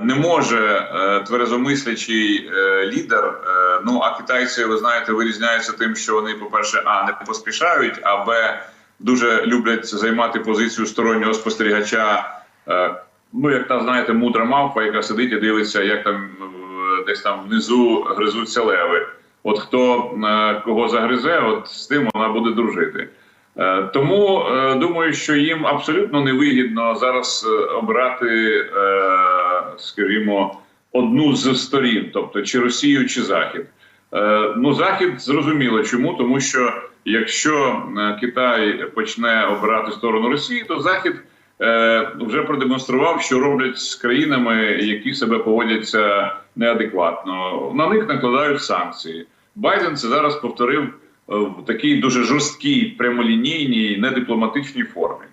Не може е, тверезомислячий е, лідер. Е, ну а китайці, ви знаєте, вирізняються тим, що вони, по-перше, а не поспішають, а б дуже люблять займати позицію стороннього спостерігача. Е, ну, як та знаєте, мудра мавпа, яка сидить і дивиться, як там е, десь там внизу гризуться леви. От хто е, кого загризе, от з тим вона буде дружити. Е, Тому е, думаю, що їм абсолютно невигідно зараз обрати, скажімо, одну з сторін, тобто чи Росію, чи Захід. Е, Ну, Захід зрозуміло чому, тому що якщо е, Китай почне обирати сторону Росії, то Захід е, вже продемонстрував, що роблять з країнами, які себе поводяться неадекватно. На них накладають санкції. Байден це зараз повторив в такій дуже жорсткій, прямолінійній, недипломатичній формі.